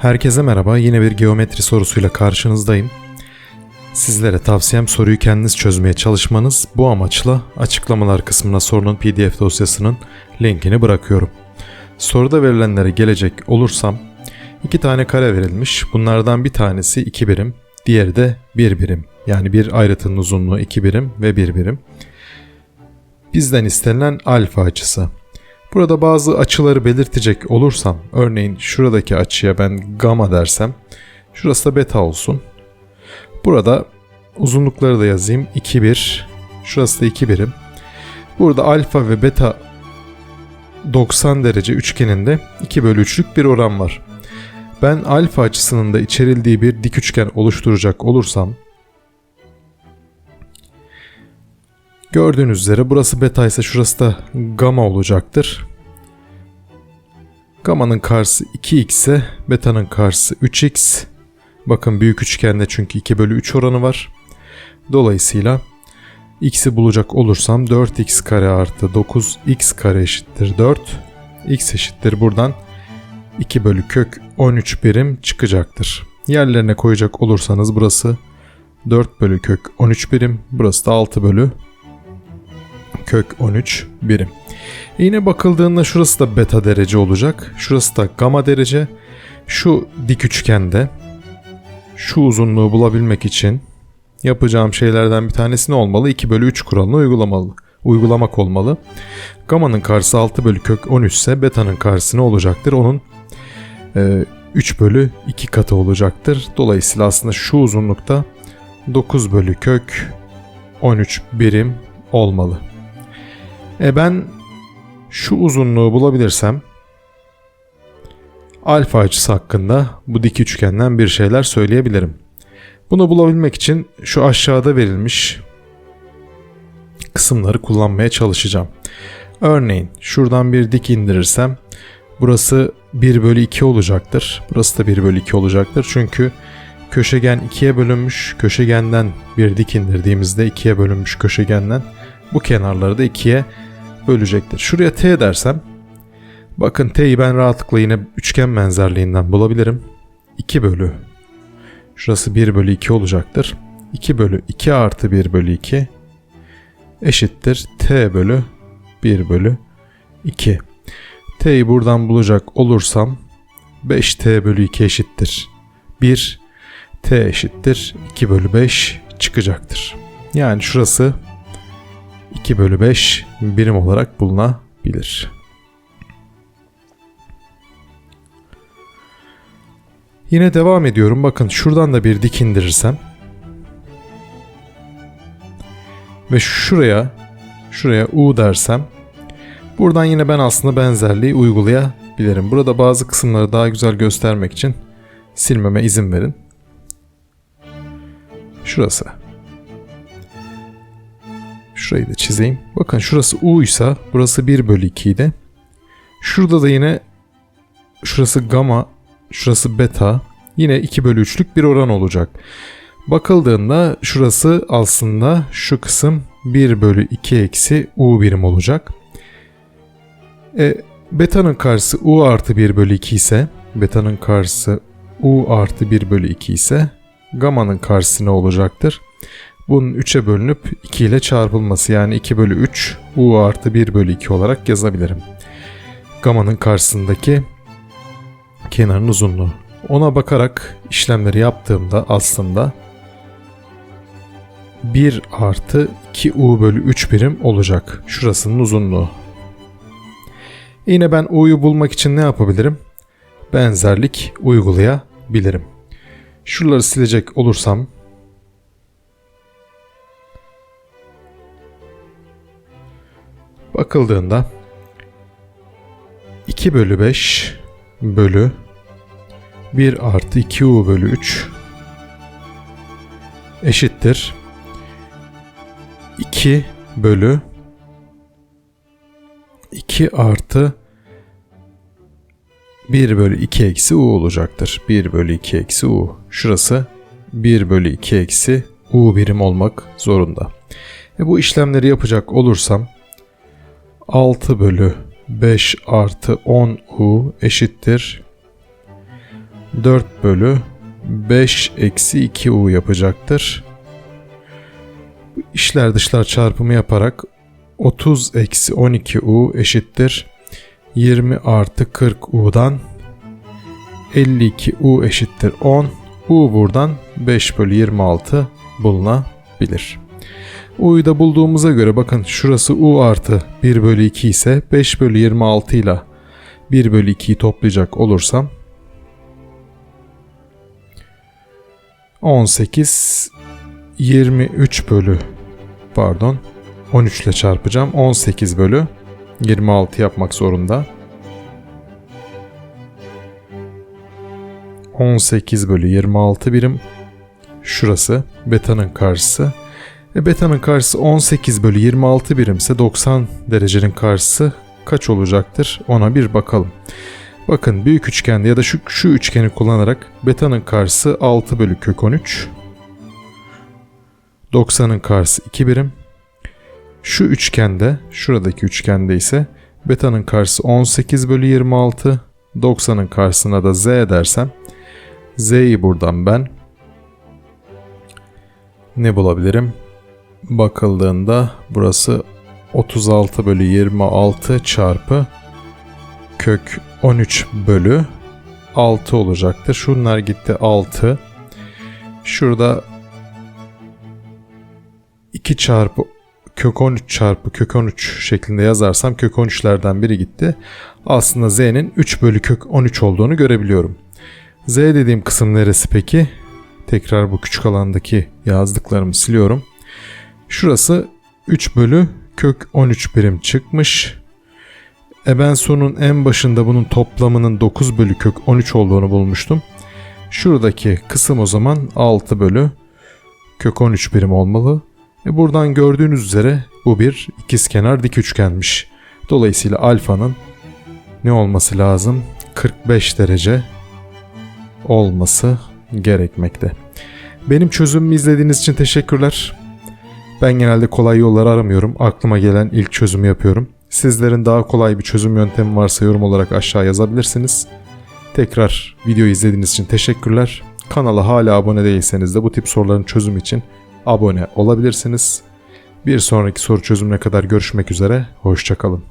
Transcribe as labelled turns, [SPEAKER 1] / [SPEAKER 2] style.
[SPEAKER 1] Herkese merhaba. Yine bir geometri sorusuyla karşınızdayım. Sizlere tavsiyem soruyu kendiniz çözmeye çalışmanız. Bu amaçla açıklamalar kısmına sorunun PDF dosyasının linkini bırakıyorum. Soruda verilenlere gelecek olursam iki tane kare verilmiş. Bunlardan bir tanesi 2 birim, diğeri de 1 birim. Yani bir ayrıtının uzunluğu 2 birim ve 1 birim. Bizden istenilen alfa açısı. Burada bazı açıları belirtecek olursam, örneğin şuradaki açıya ben gamma dersem, şurası da beta olsun. Burada uzunlukları da yazayım. 2 1. Şurası da 2 birim. Burada alfa ve beta 90 derece üçgeninde 2 bölü 3'lük bir oran var. Ben alfa açısının da içerildiği bir dik üçgen oluşturacak olursam Gördüğünüz üzere burası beta ise şurası da gamma olacaktır. Gamma'nın karşısı 2x ise beta'nın karşısı 3x. Bakın büyük üçgende çünkü 2 bölü 3 oranı var. Dolayısıyla x'i bulacak olursam 4x kare artı 9x kare eşittir 4. x eşittir buradan 2 bölü kök 13 birim çıkacaktır. Yerlerine koyacak olursanız burası 4 bölü kök 13 birim. Burası da 6 bölü kök 13 birim. Yine bakıldığında şurası da beta derece olacak. Şurası da gamma derece. Şu dik üçgende şu uzunluğu bulabilmek için yapacağım şeylerden bir tanesi ne olmalı? 2 bölü 3 kuralını uygulamalı. Uygulamak olmalı. Gamma'nın karşısı 6 bölü kök 13 ise beta'nın karşısı ne olacaktır? Onun e, 3 bölü 2 katı olacaktır. Dolayısıyla aslında şu uzunlukta 9 bölü kök 13 birim olmalı. E ben şu uzunluğu bulabilirsem alfa açısı hakkında bu dik üçgenden bir şeyler söyleyebilirim. Bunu bulabilmek için şu aşağıda verilmiş kısımları kullanmaya çalışacağım. Örneğin şuradan bir dik indirirsem burası 1 bölü 2 olacaktır. Burası da 1 bölü 2 olacaktır. Çünkü köşegen ikiye bölünmüş. Köşegenden bir dik indirdiğimizde ikiye bölünmüş köşegenden bu kenarları da ikiye bölecektir. Şuraya t dersem bakın t'yi ben rahatlıkla yine üçgen benzerliğinden bulabilirim. 2 bölü şurası 1 bölü 2 olacaktır. 2 bölü 2 artı 1 bölü 2 eşittir t bölü 1 bölü 2. t'yi buradan bulacak olursam 5t bölü 2 eşittir. 1 t eşittir 2 bölü 5 çıkacaktır. Yani şurası 2 bölü 5 birim olarak bulunabilir. Yine devam ediyorum. Bakın şuradan da bir dik indirirsem ve şuraya şuraya U dersem buradan yine ben aslında benzerliği uygulayabilirim. Burada bazı kısımları daha güzel göstermek için silmeme izin verin. Şurası. Şurayı da çizeyim. Bakın şurası U ise burası 1 bölü 2 idi. Şurada da yine şurası gamma, şurası beta. Yine 2 bölü 3'lük bir oran olacak. Bakıldığında şurası aslında şu kısım 1 bölü 2 eksi U birim olacak. E, beta'nın karşısı U artı 1 bölü 2 ise beta'nın karşısı U artı 1 bölü 2 ise gamma'nın karşısı ne olacaktır? Bunun 3'e bölünüp 2 ile çarpılması yani 2 bölü 3 u artı 1 bölü 2 olarak yazabilirim. Gamma'nın karşısındaki kenarın uzunluğu. Ona bakarak işlemleri yaptığımda aslında 1 artı 2 u bölü 3 birim olacak. Şurasının uzunluğu. Yine ben u'yu bulmak için ne yapabilirim? Benzerlik uygulayabilirim. Şuraları silecek olursam bakıldığında 2 bölü 5 bölü 1 artı 2u bölü 3 eşittir 2 bölü 2 artı 1 bölü 2 eksi u olacaktır. 1 bölü 2 eksi u. Şurası 1 bölü 2 eksi u birim olmak zorunda. E bu işlemleri yapacak olursam 6 bölü 5 artı 10 u eşittir 4 bölü 5 eksi 2 u yapacaktır. İşler dışlar çarpımı yaparak 30 eksi 12 u eşittir. 20 artı 40 u'dan 52 u eşittir 10. u buradan 5 bölü 26 bulunabilir. U'yu da bulduğumuza göre bakın şurası u artı 1 bölü 2 ise 5 bölü 26 ile 1 bölü 2'yi toplayacak olursam 18 23 bölü pardon 13 ile çarpacağım. 18 bölü 26 yapmak zorunda. 18 bölü 26 birim. Şurası beta'nın karşısı. E beta'nın karşısı 18 bölü 26 birimse 90 derecenin karşısı kaç olacaktır? Ona bir bakalım. Bakın büyük üçgende ya da şu, şu üçgeni kullanarak beta'nın karşısı 6 bölü kök 13. 90'ın karşısı 2 birim. Şu üçgende, şuradaki üçgende ise beta'nın karşısı 18 bölü 26. 90'ın karşısına da z dersem z'yi buradan ben ne bulabilirim? Bakıldığında burası 36 bölü 26 çarpı kök 13 bölü 6 olacaktır. Şunlar gitti 6. Şurada 2 çarpı kök 13 çarpı kök 13 şeklinde yazarsam kök 13'lerden biri gitti. Aslında z'nin 3 bölü kök 13 olduğunu görebiliyorum. z dediğim kısım neresi peki? Tekrar bu küçük alandaki yazdıklarımı siliyorum. Şurası 3 bölü kök 13 birim çıkmış. E ben sonun en başında bunun toplamının 9 bölü kök 13 olduğunu bulmuştum. Şuradaki kısım o zaman 6 bölü kök 13 birim olmalı. E buradan gördüğünüz üzere bu bir ikizkenar dik üçgenmiş. Dolayısıyla alfanın ne olması lazım? 45 derece olması gerekmekte. Benim çözümümü izlediğiniz için teşekkürler. Ben genelde kolay yolları aramıyorum. Aklıma gelen ilk çözümü yapıyorum. Sizlerin daha kolay bir çözüm yöntemi varsa yorum olarak aşağı yazabilirsiniz. Tekrar videoyu izlediğiniz için teşekkürler. Kanala hala abone değilseniz de bu tip soruların çözümü için abone olabilirsiniz. Bir sonraki soru çözümüne kadar görüşmek üzere, hoşçakalın.